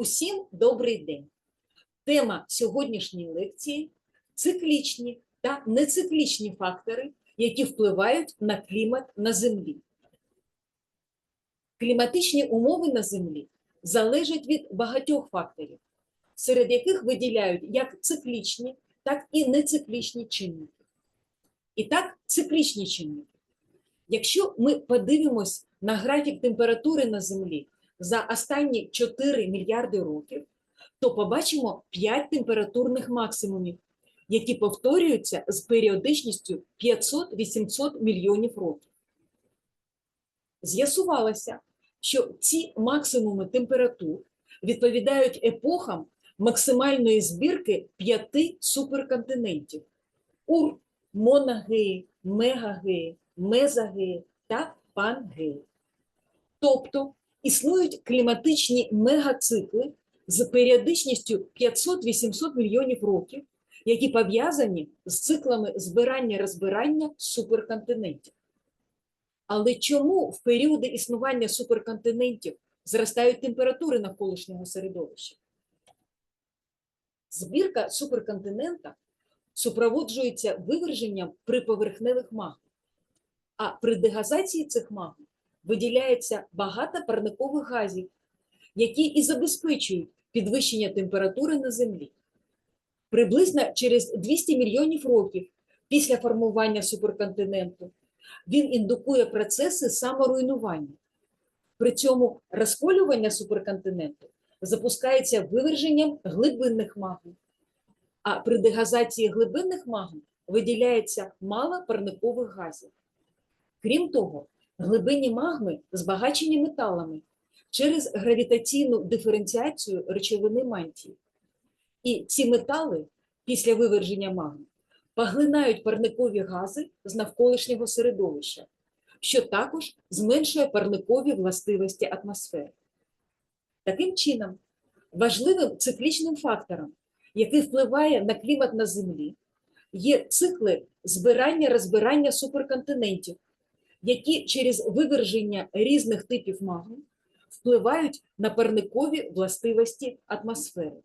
Усім добрий день. Тема сьогоднішньої лекції циклічні та нециклічні фактори, які впливають на клімат на Землі. Кліматичні умови на Землі залежать від багатьох факторів, серед яких виділяють як циклічні, так і нециклічні чинники. І так, циклічні чинники. Якщо ми подивимось на графік температури на Землі за останні 4 мільярди років, то побачимо 5 температурних максимумів, які повторюються з періодичністю 500-800 мільйонів років. З'ясувалося, що ці максимуми температур відповідають епохам максимальної збірки п'яти суперконтинентів Ур, Монагеї, Мегагеї, Мезагеї та Пангеї. Тобто існують кліматичні мегацикли з періодичністю 500-800 мільйонів років, які пов'язані з циклами збирання-розбирання суперконтинентів. Але чому в періоди існування суперконтинентів зростають температури навколишнього середовища? Збірка суперконтинента супроводжується виверженням приповерхневих магм, а при дегазації цих магм виділяється багато парникових газів, які і забезпечують підвищення температури на Землі. Приблизно через 200 мільйонів років після формування суперконтиненту він індукує процеси саморуйнування. При цьому розколювання суперконтиненту запускається виверженням глибинних магм, а при дегазації глибинних магм виділяється мало парникових газів. Крім того, глибинні магми збагачені металами через гравітаційну диференціацію речовини мантії. І ці метали після виверження магми поглинають парникові гази з навколишнього середовища, що також зменшує парникові властивості атмосфери. Таким чином, важливим циклічним фактором, який впливає на клімат на Землі, є цикли збирання-розбирання суперконтинентів, які через виверження різних типів магм впливають на парникові властивості атмосфери.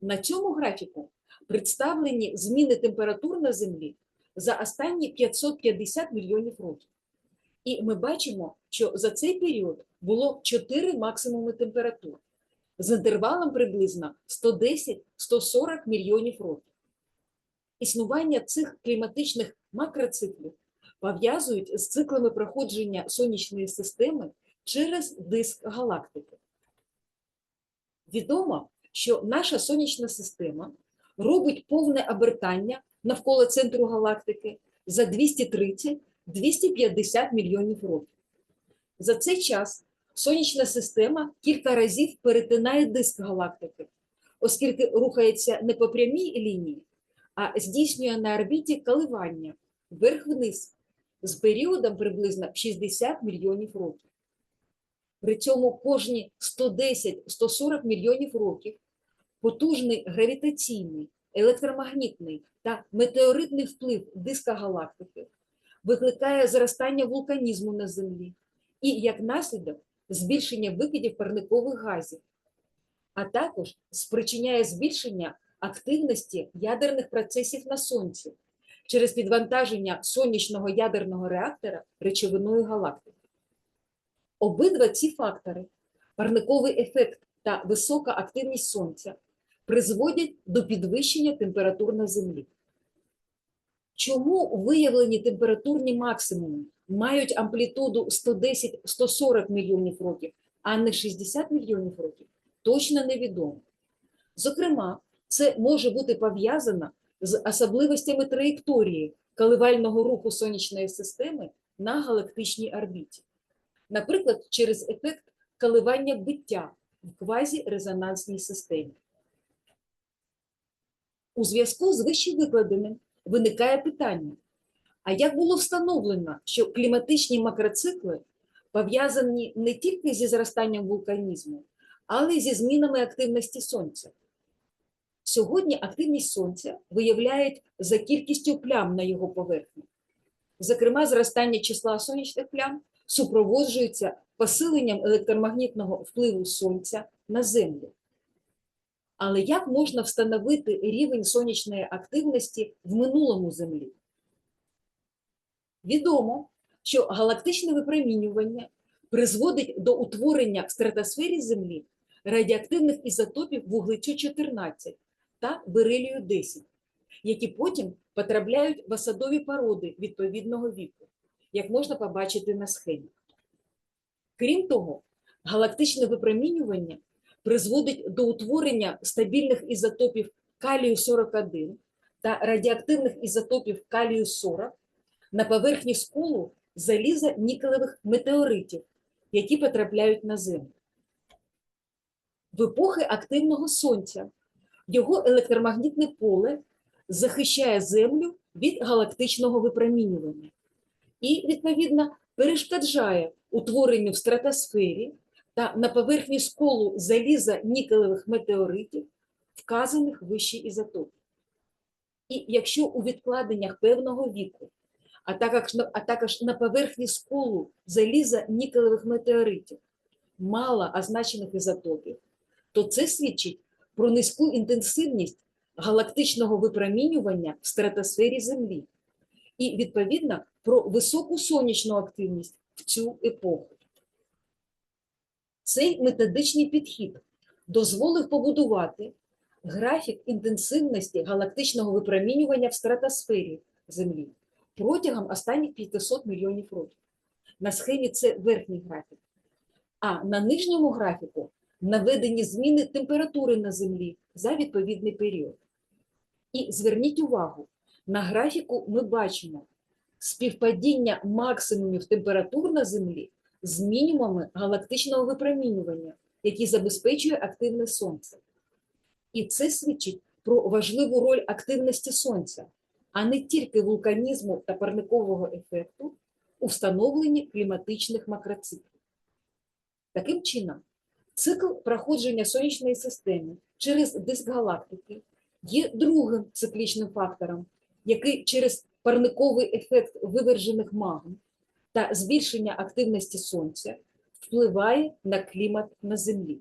На цьому графіку представлені зміни температур на Землі за останні 550 мільйонів років. І ми бачимо, що за цей період було 4 максимуми температур з інтервалом приблизно 110-140 мільйонів років. Існування цих кліматичних макроциклів пов'язують з циклами проходження сонячної системи через диск галактики. Відомо, що наша сонячна система робить повне обертання навколо центру галактики за 230-250 мільйонів років. За цей час сонячна система кілька разів перетинає диск галактики, оскільки рухається не по прямій лінії, а здійснює на орбіті коливання вверх-вниз з періодом приблизно 60 мільйонів років. При цьому кожні 110-140 мільйонів років потужний гравітаційний, електромагнітний та метеоритний вплив диска галактики викликає зростання вулканізму на Землі і, як наслідок, збільшення викидів парникових газів, а також спричиняє збільшення активності ядерних процесів на Сонці через підвантаження сонячного ядерного реактора речовиною галактики. Обидва ці фактори парниковий ефект та висока активність Сонця призводять до підвищення температур на Землі. Чому виявлені температурні максимуми мають амплітуду 110-140 мільйонів років, а не 60 мільйонів років, точно невідомо. Зокрема, це може бути пов'язано з особливостями траєкторії коливального руху сонячної системи на галактичній орбіті, наприклад, через ефект коливання биття в квазірезонансній системі. У зв'язку з вище викладеним виникає питання: а як було встановлено, що кліматичні макроцикли пов'язані не тільки зі зростанням вулканізму, але й зі змінами активності Сонця? Сьогодні активність Сонця виявляють за кількістю плям на його поверхні. Зокрема, зростання числа сонячних плям супроводжується посиленням електромагнітного впливу Сонця на Землю. Але як можна встановити рівень сонячної активності в минулому Землі? Відомо, що галактичне випромінювання призводить до утворення в стратосфері Землі радіоактивних ізотопів вуглецю 14 та берилію 10, які потім потрапляють в осадові породи відповідного віку, як можна побачити на схемі. Крім того, галактичне випромінювання призводить до утворення стабільних ізотопів калію 41 та радіоактивних ізотопів калію 40 на поверхні сколу заліза нікелевих метеоритів, які потрапляють на Землю. В епохи активного сонця його електромагнітне поле захищає Землю від галактичного випромінювання і, відповідно, перешкоджає утворенню в стратосфері та на поверхні сколу заліза нікелевих метеоритів, вказаних вище ізотопів. І якщо у відкладеннях певного віку, а також, а також на поверхні сколу заліза нікелевих метеоритів мало означених ізотопів, то це свідчить про низьку інтенсивність галактичного випромінювання в стратосфері Землі і, відповідно, про високу сонячну активність в цю епоху. Цей методичний підхід дозволив побудувати графік інтенсивності галактичного випромінювання в стратосфері Землі протягом останніх 500 мільйонів років. На схемі це верхній графік. А на нижньому графіку наведені зміни температури на Землі за відповідний період. І зверніть увагу, на графіку ми бачимо співпадіння максимумів температур на Землі з мінімумами галактичного випромінювання, які забезпечує активне Сонце. І це свідчить про важливу роль активності Сонця, а не тільки вулканізму та парникового ефекту у встановленні кліматичних макроциклів. Таким чином, цикл проходження сонячної системи через диск галактики є другим циклічним фактором, який через парниковий ефект вивержених магм та збільшення активності Сонця впливає на клімат на Землі.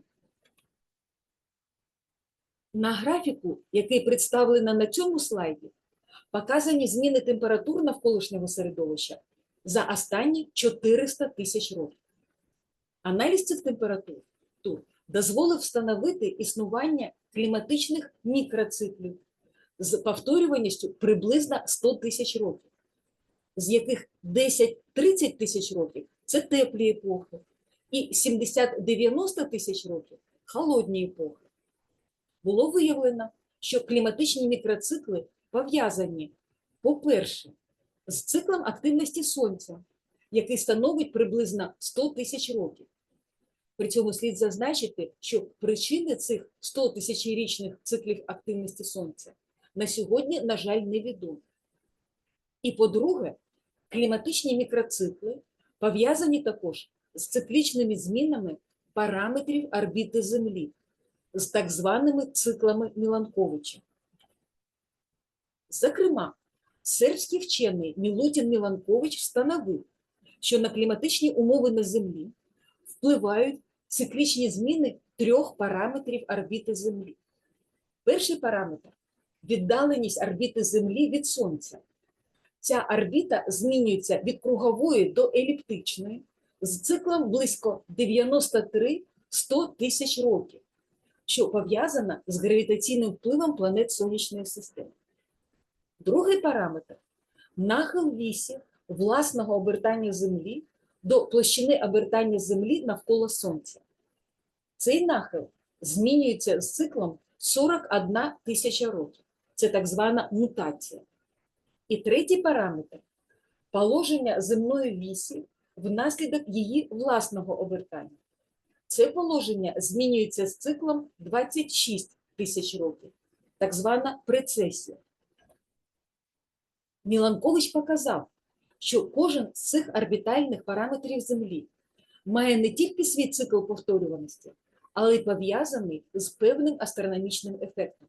На графіку, який представлено на цьому слайді, показані зміни температур навколишнього середовища за останні 400 тисяч років. Аналіз цих температур тур дозволив встановити існування кліматичних мікроциклів з повторюваністю приблизно 100 тисяч років, з яких 10-30 тисяч років це теплі епохи, і 70-90 тисяч років холодні епохи. Було виявлено, що кліматичні мікроцикли пов'язані, по-перше, з циклом активності Сонця, який становить приблизно 100 тисяч років. При цьому слід зазначити, що причини цих 100 тисячорічних циклів активності Сонця на сьогодні, на жаль, невідомі. І по-друге, кліматичні мікроцикли пов'язані також з циклічними змінами параметрів орбіти Землі, з так званими циклами Міланковича. Зокрема, сербський вчений Мілутін Міланкович встановив, що на кліматичні умови на Землі впливають циклічні зміни трьох параметрів орбіти Землі. Перший параметр віддаленість орбіти Землі від Сонця. Ця орбіта змінюється від кругової до еліптичної з циклом близько 93-100 тисяч років, що пов'язана з гравітаційним впливом планет Сонячної системи. Другий параметр нахил вісі власного обертання Землі до площини обертання Землі навколо Сонця. Цей нахил змінюється з циклом 41 тисяча років. Це так звана мутація. І третій параметр положення земної вісі внаслідок її власного обертання. Це положення змінюється з циклом 26 тисяч років, так звана прецесія. Міланкович показав, що кожен з цих орбітальних параметрів Землі має не тільки свій цикл повторюваності, але й пов'язаний з певним астрономічним ефектом.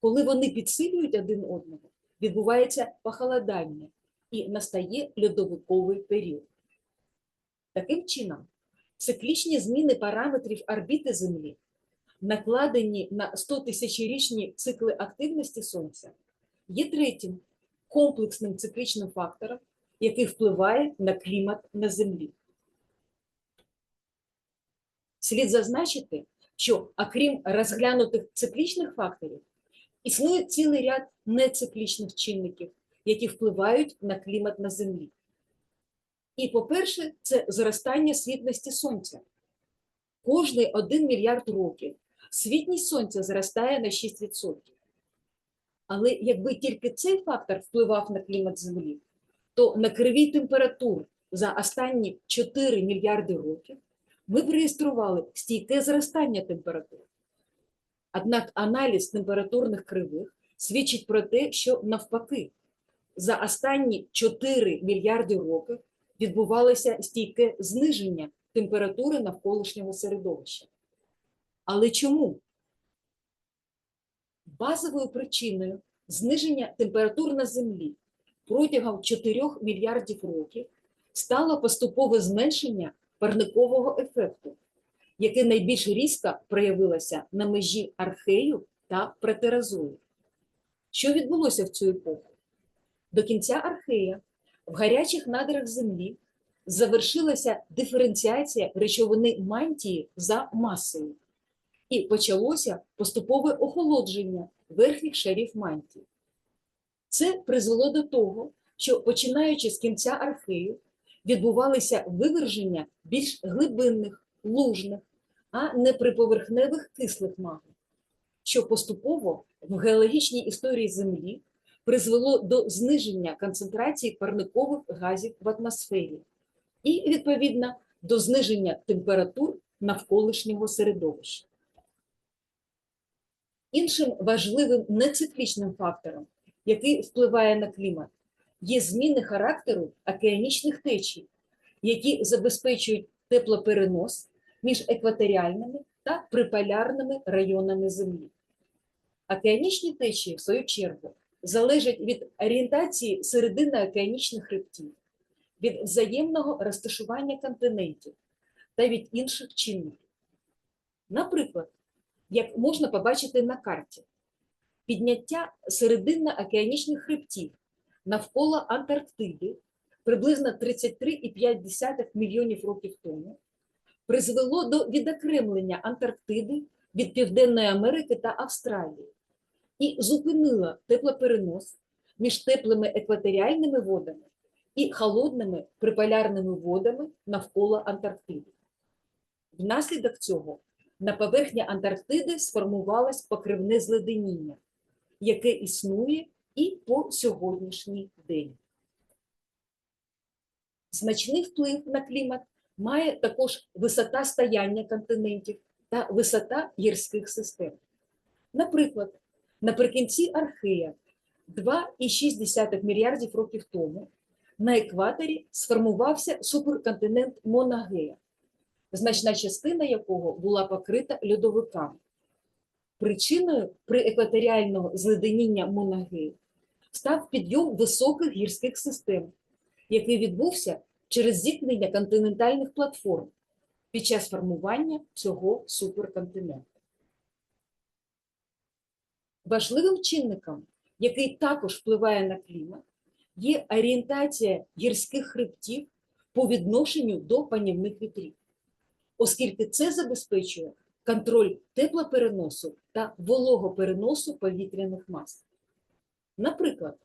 Коли вони підсилюють один одного, відбувається похолодання і настає льодовиковий період. Таким чином, циклічні зміни параметрів орбіти Землі, накладені на 100 тисячорічні цикли активності Сонця, є третім комплексним циклічним фактором, який впливає на клімат на Землі. Слід зазначити, що окрім розглянутих циклічних факторів, існує цілий ряд нециклічних чинників, які впливають на клімат на Землі. І, по-перше, це зростання світності Сонця. Кожний 1 мільярд років світність Сонця зростає на 6%. Але якби тільки цей фактор впливав на клімат Землі, то на кривій температур за останні 4 мільярди років ми реєстрували стійке зростання температур. Однак аналіз температурних кривих свідчить про те, що навпаки, за останні 4 мільярди років відбувалося стійке зниження температури навколишнього середовища. Але чому? Базовою причиною зниження температур на Землі протягом 4 мільярдів років стало поступове зменшення парникового ефекту, яке найбільш різко проявилося на межі архею та претерозою. Що відбулося в цю епоху? До кінця архея в гарячих надрах Землі завершилася диференціація речовини мантії за масою, і почалося поступове охолодження верхніх шарів мантії. Це призвело до того, що починаючи з кінця архею, відбувалися виверження більш глибинних, лужних, а не приповерхневих кислих магм, що поступово в геологічній історії Землі призвело до зниження концентрації парникових газів в атмосфері і, відповідно, до зниження температур навколишнього середовища. Іншим важливим нециклічним фактором, який впливає на клімат, є зміни характеру океанічних течій, які забезпечують теплоперенос між екваторіальними та приполярними районами Землі. Океанічні течії, в свою чергу, залежать від орієнтації середини океанічних хребтів, від взаємного розташування континентів та від інших чинників. Наприклад, як можна побачити на карті, підняття серединно-океанічних хребтів навколо Антарктиди приблизно 33,5 мільйонів років тому призвело до відокремлення Антарктиди від Південної Америки та Австралії і зупинило теплоперенос між теплими екваторіальними водами і холодними приполярними водами навколо Антарктиди. Внаслідок цього на поверхні Антарктиди сформувалось покривне зледеніння, яке існує і по сьогоднішній день. Значний вплив на клімат має також висота стояння континентів та висота гірських систем. Наприклад, наприкінці Архея 2,6 мільярдів років тому на екваторі сформувався суперконтинент Монагея, значна частина якого була покрита льодовиками. Причиною при екваторіального зледеніння Монагею став підйом високих гірських систем, який відбувся через зіткнення континентальних платформ під час формування цього суперконтиненту. Важливим чинником, який також впливає на клімат, є орієнтація гірських хребтів по відношенню до панівних вітрів, оскільки це забезпечує контроль теплопереносу та вологопереносу повітряних мас. Наприклад,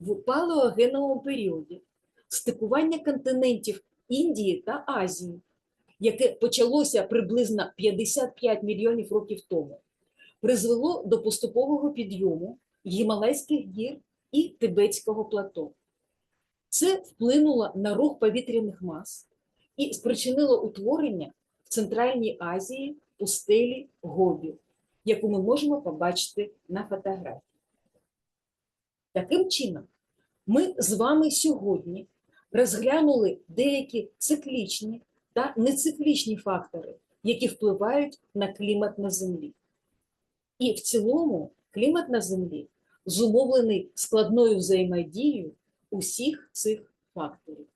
в палеогеновому періоді стикування континентів Індії та Азії, яке почалося приблизно 55 мільйонів років тому, призвело до поступового підйому Гімалайських гір і Тибетського плато. Це вплинуло на рух повітряних мас і спричинило утворення в Центральній Азії пустелі Гобі, яку ми можемо побачити на фотографії. Таким чином, ми з вами сьогодні розглянули деякі циклічні та нециклічні фактори, які впливають на клімат на Землі. І в цілому клімат на Землі зумовлений складною взаємодією усіх цих факторів.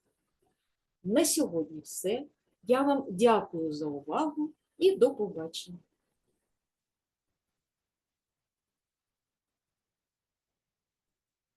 На сьогодні все. Я вам дякую за увагу і до побачення.